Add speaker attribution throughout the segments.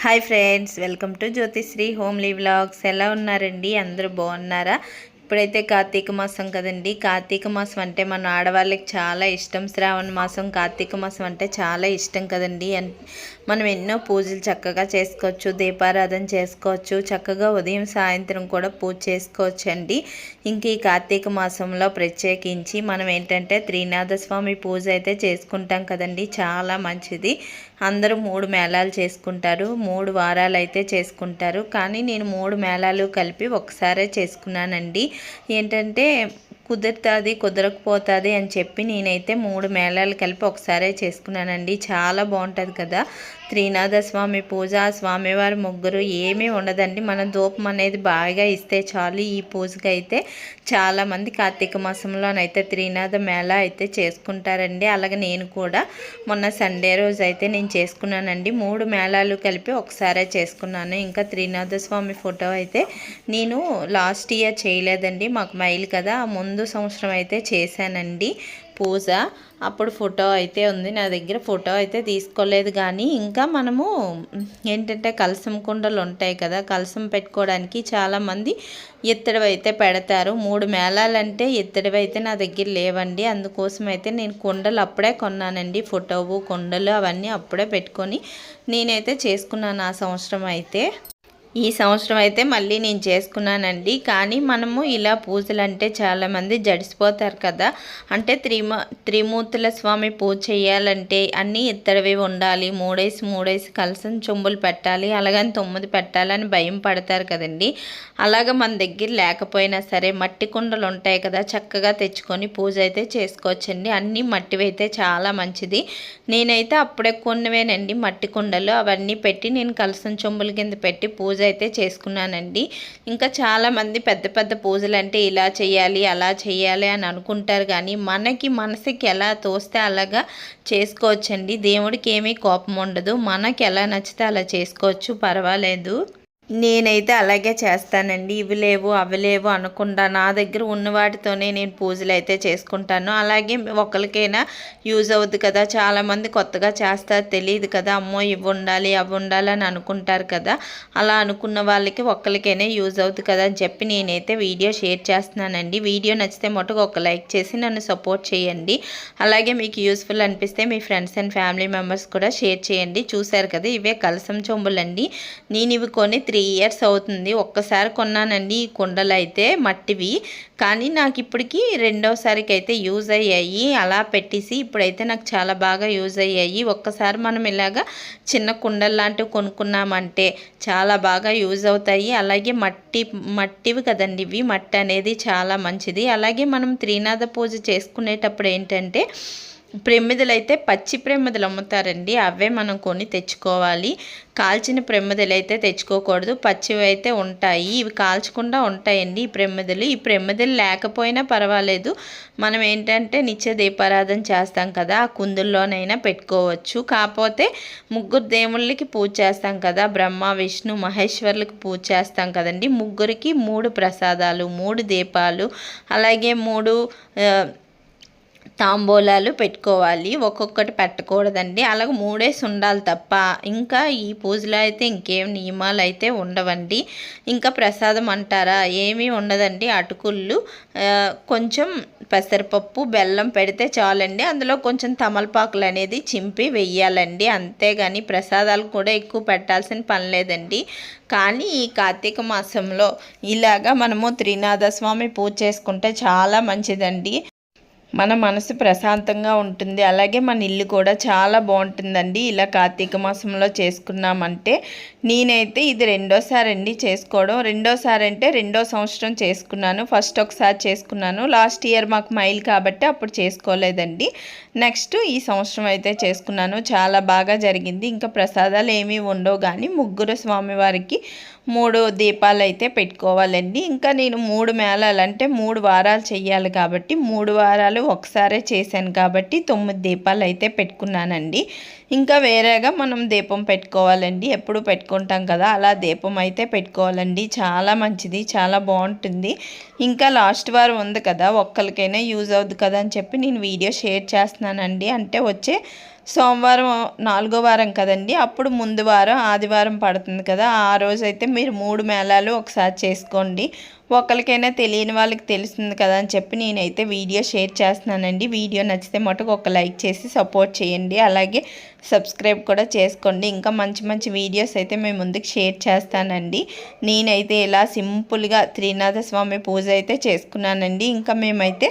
Speaker 1: Hi friends welcome to Jyothisri homely vlogs. ఎలా ఉన్నారండి? అందరూ బాగున్నారా? ఇప్పుడైతే కార్తీక మాసం కదండి. కార్తీక మాసం అంటే మన ఆడవాళ్ళకి చాలా ఇష్టం. శ్రావణ మాసం కార్తీక మాసం అంటే చాలా ఇష్టం కదండి. మనం ఎన్నో పూజలు చక్కగా చేసుకోవచ్చు దీపారాధన చేసుకోవచ్చు చక్కగా ఉదయం సాయంత్రం కూడా పూజ చేసుకోవచ్చు అండి ఇంక ఈ కార్తీక మాసంలో ప్రత్యేకించి మనం ఏంటంటే త్రీనాథ స్వామి పూజ అయితే చేసుకుంటాం కదండి. చాలా మంచిది. అందరూ మూడు మేళాలు చేసుకుంటారు. మూడు వారాలు అయితే చేసుకుంటారు. కానీ నేను మూడు మేళాలు కలిపి ఒకసారే చేసుకున్నానండి. ఏంటంటే కుదురుతుంది కుదరకపోతుంది అని చెప్పి నేనైతే మూడు మేళాలు కలిపి ఒకసారే చేసుకున్నానండి. చాలా బాగుంటుంది కదా. త్రినాథ స్వామి పూజ స్వామివారి ముగ్గురు ఏమీ ఉండదండి. మన ధూపం అనేది బాగా ఇస్తే చాలు ఈ పూజకి అయితే చాలామంది కార్తీక మాసంలోనైతే త్రినాథ మేళా అయితే చేసుకుంటారండి. అలాగే నేను కూడా మొన్న సండే రోజు అయితే నేను చేసుకున్నానండి. మూడు మేళాలు కలిపి ఒకసారే చేసుకున్నాను. ఇంకా త్రినాథ స్వామి ఫోటో అయితే నేను లాస్ట్ ఇయర్ చేయలేదండి. మాకు మైల్ కదా. ముందు ముందు సంవత్సరం అయితే చేశానండి పూజ. అప్పుడు ఫోటో అయితే ఉంది. నా దగ్గర ఫోటో అయితే తీసుకోలేదు కానీ ఇంకా మనము ఏంటంటే కలసం కుండలు ఉంటాయి కదా కలసం పెట్టుకోవడానికి చాలామంది ఇత్తడివి అయితే పెడతారు. మూడు మేళాలంటే ఎత్తడివి అయితే నా దగ్గర లేవండి. అందుకోసం అయితే నేను కుండలు అప్పుడే కొన్నానండి. ఫోటోవు కుండలు అవన్నీ అప్పుడే పెట్టుకొని నేనైతే చేసుకున్నాను ఆ సంవత్సరం అయితే. ఈ సంవత్సరం అయితే మళ్ళీ నేను చేసుకున్నానండి. కానీ మనము ఇలా పూజలు అంటే చాలామంది జడిసిపోతారు కదా. అంటే త్రిమ త్రిమూర్తుల స్వామి పూజ చేయాలంటే అన్నీ ఇత్తడివి ఉండాలి. మూడేసి మూడేసి కలసం చెంబులు పెట్టాలి. అలాగని తొమ్మిది పెట్టాలని భయం పడతారు కదండి. అలాగ మన దగ్గర లేకపోయినా సరే మట్టి కుండలు ఉంటాయి కదా. చక్కగా తెచ్చుకొని పూజ అయితే చేసుకోవచ్చండి. అన్నీ మట్టివి అయితే చాలా మంచిది. నేనైతే అప్పుడే కొన్నవేనండి మట్టి కుండలు. అవన్నీ పెట్టి నేను కలసం చెంబుల కింద పెట్టి పూజ అయితే చేసుకున్నానండి. ఇంకా చాలామంది పెద్ద పెద్ద పూజలు అంటే ఇలా చేయాలి అలా చేయాలి అని అనుకుంటారు కానీ మనకి మనసుకి ఎలా తోస్తే అలాగా చేసుకోవచ్చండి. దేవుడికి ఏమీ కోపం ఉండదు. మనకి ఎలా నచ్చితే అలా చేసుకోవచ్చు. పర్వాలేదు. నేనైతే అలాగే చేస్తానండి. ఇవి లేవు అవి లేవు అనకుండా నా దగ్గర ఉన్న వాటితోనే నేను పూజలు అయితే చేసుకుంటాను. అలాగే ఒకరికైనా యూజ్ అవుద్ది కదా చాలామంది కొత్తగా చేస్తారు తెలియదు కదా అమ్మో ఇవి ఉండాలి అవి ఉండాలి అని అనుకుంటారు కదా. అలా అనుకున్న వాళ్ళకి ఒక్కరికైనా యూజ్ అవుద్ది కదా అని చెప్పి నేనైతే వీడియో షేర్ చేస్తున్నానండి. వీడియో నచ్చితే మటుకు ఒక లైక్ చేసి నన్ను సపోర్ట్ చేయండి. అలాగే మీకు యూస్ఫుల్ అనిపిస్తే మీ ఫ్రెండ్స్ అండ్ ఫ్యామిలీ మెంబర్స్ కూడా షేర్ చేయండి. చూశారు కదా ఇవే కలసం చెంబులండి. నేను ఇవి కొని త్రీ ఇయర్స్ అవుతుంది. ఒక్కసారి కొన్నానండి ఈ కుండలు అయితే మట్టివి. కానీ నాకు ఇప్పటికి రెండోసారికి అయితే యూజ్ అయ్యాయి. అలా పెట్టేసి ఇప్పుడైతే నాకు చాలా బాగా యూజ్ అయ్యాయి. ఒక్కసారి మనం ఇలాగా చిన్న కుండలు లాంటివి కొనుక్కున్నామంటే చాలా బాగా యూజ్ అవుతాయి. అలాగే మట్టి మట్టివి కదండి ఇవి. మట్టి అనేది చాలా మంచిది. అలాగే మనం త్రినాథ పూజ చేసుకునేటప్పుడు ఏంటంటే ప్రమిదలు అయితే పచ్చి ప్రమిదలు అమ్ముతారండి. అవే మనం కొని తెచ్చుకోవాలి. కాల్చిన ప్రమిదలు అయితే తెచ్చుకోకూడదు. పచ్చివి అయితే ఉంటాయి. ఇవి కాల్చకుండా ఉంటాయండి ఈ ప్రమిదలు. ఈ ప్రమిదలు లేకపోయినా పర్వాలేదు. మనం ఏంటంటే నిత్య దీపారాధన చేస్తాం కదా ఆ కుందుల్లోనైనా పెట్టుకోవచ్చు. కాకపోతే ముగ్గురు దేవుళ్ళకి పూజ చేస్తాం కదా బ్రహ్మ విష్ణు మహేశ్వర్లకు పూజ చేస్తాం కదండి. ముగ్గురికి మూడు ప్రసాదాలు మూడు దీపాలు అలాగే మూడు తాంబూలాలు పెట్టుకోవాలి. ఒక్కొక్కటి పెట్టకూడదండి. అలాగ మూడేసి ఉండాలి తప్ప ఇంకా ఈ పూజలో అయితే ఇంకేం నియమాలు అయితే ఉండవండి. ఇంకా ప్రసాదం అంటారా? ఏమీ ఉండదండి. అటుకుళ్ళు కొంచెం పెసరపప్పు బెల్లం పెడితే చాలండి. అందులో కొంచెం తమలపాకులు అనేది చింపి వెయ్యాలండి. అంతేగాని ప్రసాదాలు కూడా ఎక్కువ పెట్టాల్సిన పని లేదండి. కానీ ఈ కార్తీక మాసంలో ఇలాగా మనము త్రినాథ స్వామి పూజ చేసుకుంటే చాలా మంచిదండి. మన మనసు ప్రశాంతంగా ఉంటుంది. అలాగే మన ఇల్లు కూడా చాలా బాగుంటుందండి. ఇలా కార్తీక మాసంలో చేసుకున్నామంటే నేనైతే ఇది రెండోసారి అండి చేసుకోవడం. రెండోసారి అంటే రెండో సంవత్సరం చేసుకున్నాను. ఫస్ట్ ఒకసారి చేసుకున్నాను. లాస్ట్ ఇయర్ మాకు మైల్ కాబట్టి అప్పుడు చేసుకోలేదండి. నెక్స్ట్ ఈ సంవత్సరం అయితే చేసుకున్నాను. చాలా బాగా జరిగింది. ఇంకా ప్రసాదాలు ఏమీ ఉండవు కానీ ముగ్గురు స్వామివారికి మూడు దీపాలు అయితే పెట్టుకోవాలండి. ఇంకా నేను మూడు మేళాలు అంటే మూడు వారాలు చేయాలి కాబట్టి మూడు వారాలు ఒకసారే చేశాను కాబట్టి తొమ్మిది దీపాలు అయితే పెట్టుకున్నానండి. ఇంకా వేరేగా మనం దీపం పెట్టుకోవాలండి. ఎప్పుడు పెట్టుకుంటాం కదా అలా దీపం అయితే పెట్టుకోవాలండి. చాలా మంచిది చాలా బాగుంటుంది. ఇంకా లాస్ట్ వారం ఉంది కదా ఒక్కరికైనా యూజ్ అవుద్ది కదా అని చెప్పి నేను వీడియో షేర్ చేస్తున్నానండి. అంటే వచ్చే సోమవారం నాలుగో వారం కదండి. అప్పుడు ముందు వారం ఆదివారం పడుతుంది కదా. ఆ రోజైతే మీరు మూడు మేళాలు ఒకసారి చేసుకోండి. ఒకరికైనా తెలియని వాళ్ళకి తెలుస్తుంది కదా అని చెప్పి నేనైతే వీడియో షేర్ చేస్తున్నానండి. వీడియో నచ్చితే మటుకు ఒక లైక్ చేసి సపోర్ట్ చేయండి. అలాగే సబ్స్క్రైబ్ కూడా చేసుకోండి. ఇంకా మంచి మంచి వీడియోస్ అయితే మేము ముందుకు షేర్ చేస్తానండి. నేనైతే ఇలా సింపుల్గా త్రినాథ స్వామి పూజ అయితే చేసుకున్నానండి. ఇంకా మేమైతే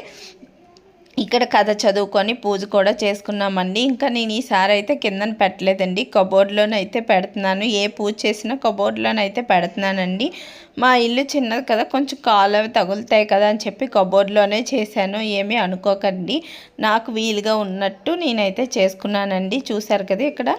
Speaker 1: ఇక్కడ కథ చదువుకొని పూజ కూడా చేసుకున్నామండి. ఇంకా నేను ఈసారి అయితే కిందన పెట్టలేదండి. కబోర్డ్లోనైతే పెడుతున్నాను. ఏ పూజ చేసినా కబోర్డ్లోనైతే పెడుతున్నానండి. మా ఇల్లు చిన్నది కదా కొంచెం కాలు అవి తగులుతాయి కదా అని చెప్పి కబోర్డ్లోనే చేశాను. ఏమీ అనుకోకండి. నాకు వీలుగా ఉన్నట్టు నేనైతే చేసుకున్నానండి. చూసారు కదా ఇక్కడ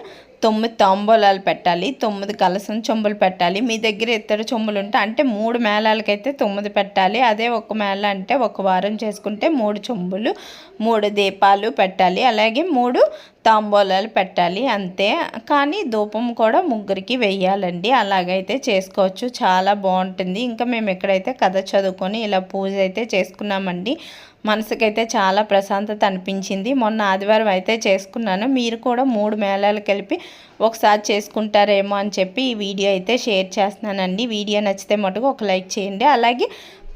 Speaker 1: తొమ్మిది తాంబూలాలు పెట్టాలి తొమ్మిది కలసం చెంబులు పెట్టాలి. మీ దగ్గర ఇతర చెంబులు ఉంటే అంటే మూడు మేళాలకైతే తొమ్మిది పెట్టాలి. అదే ఒక మేళ అంటే ఒక వారం చేసుకుంటే మూడు చెంబులు మూడు దీపాలు పెట్టాలి. అలాగే మూడు తాంబూలాలు పెట్టాలి అంతే. కానీ ధూపం కూడా ముగ్గురికి వెయ్యాలండి. అలాగైతే చేసుకోవచ్చు. చాలా బాగుంటుంది. ఇంకా మేము ఎక్కడైతే కథ చదువుకొని ఇలా పూజ అయితే చేసుకున్నామండి మనసుకైతే చాలా ప్రశాంతత అనిపించింది. మొన్న ఆదివారం అయితే చేసుకున్నాను. మీరు కూడా మూడు మేళాలు కలిపి ఒకసారి చేసుకుంటారేమో అని చెప్పి ఈ వీడియో అయితే షేర్ చేస్తున్నానండి. వీడియో నచ్చితే మటుకు ఒక లైక్ చేయండి. అలాగే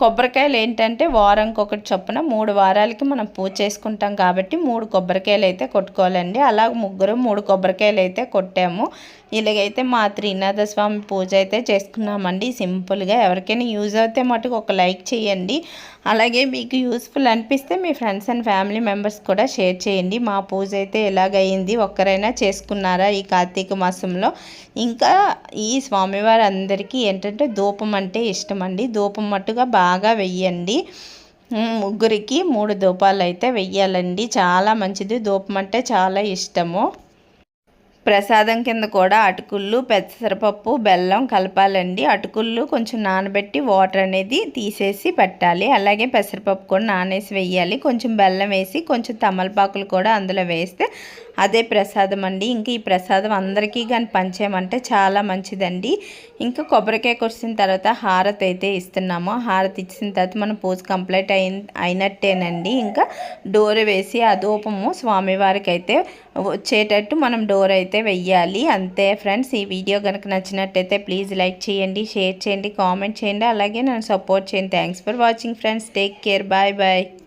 Speaker 1: కొబ్బరికాయలు ఏంటంటే వారంకి ఒకటి చొప్పున మూడు వారాలకి మనం పూజ చేసుకుంటాం కాబట్టి మూడు కొబ్బరికాయలు అయితే కొట్టుకోవాలండి. అలా ముగ్గురు మూడు కొబ్బరికాయలు అయితే కొట్టాము. ఇలాగైతే మా త్రినాథ స్వామి పూజ అయితే చేసుకున్నామండి. సింపుల్గా ఎవరికైనా యూజ్ అయితే మటుకు ఒక లైక్ చేయండి. అలాగే మీకు యూస్ఫుల్ అనిపిస్తే మీ ఫ్రెండ్స్ అండ్ ఫ్యామిలీ మెంబర్స్ కూడా షేర్ చేయండి. మా పూజ అయితే ఎలాగైంది? ఒక్కరైనా చేసుకున్నారా ఈ కార్తీక మాసంలో? ఇంకా ఈ స్వామివారి అందరికీ ఏంటంటే ధూపం అంటే ఇష్టం అండి ధూపం మట్టుగా బాగా వెయ్యండి. ముగ్గురికి మూడు ధూపాలు అయితే వెయ్యాలండి. చాలా మంచిది. ధూపం అంటే చాలా ఇష్టము. ప్రసాదం కింద కూడా అటుకుళ్ళు పెసరపప్పు బెల్లం కలపాలండి. అటుకుళ్ళు కొంచెం నానబెట్టి వాటర్ అనేది తీసేసి పెట్టాలి. అలాగే పెసరపప్పు కూడా నానేసి వేయాలి. కొంచెం బెల్లం వేసి కొంచెం తమలపాకులు కూడా అందులో వేస్తే అదే ప్రసాదం అండి. ఇంకా ఈ ప్రసాదం అందరికీ కానీ పంచేయమంటే చాలా మంచిదండి. ఇంకా కొబ్బరికాయ కొరిసిన తర్వాత హారతి అయితే ఇస్తున్నాము. హారతి ఇచ్చిన తర్వాత మన పూజ కంప్లీట్ అయిన అయినట్టేనండి. ఇంకా డోర్ వేసి ఆ ధూపము స్వామివారికి అయితే వచ్చేటట్టు మనం డోర్ అయితే వెయ్యాలి. అంతే ఫ్రెండ్స్ ఈ వీడియో కనుక నచ్చినట్టయితే ప్లీజ్ లైక్ చేయండి షేర్ చేయండి కామెంట్ చేయండి. అలాగే నన్ను సపోర్ట్ చేయండి. Thanks for watching friends. Take care. Bye bye.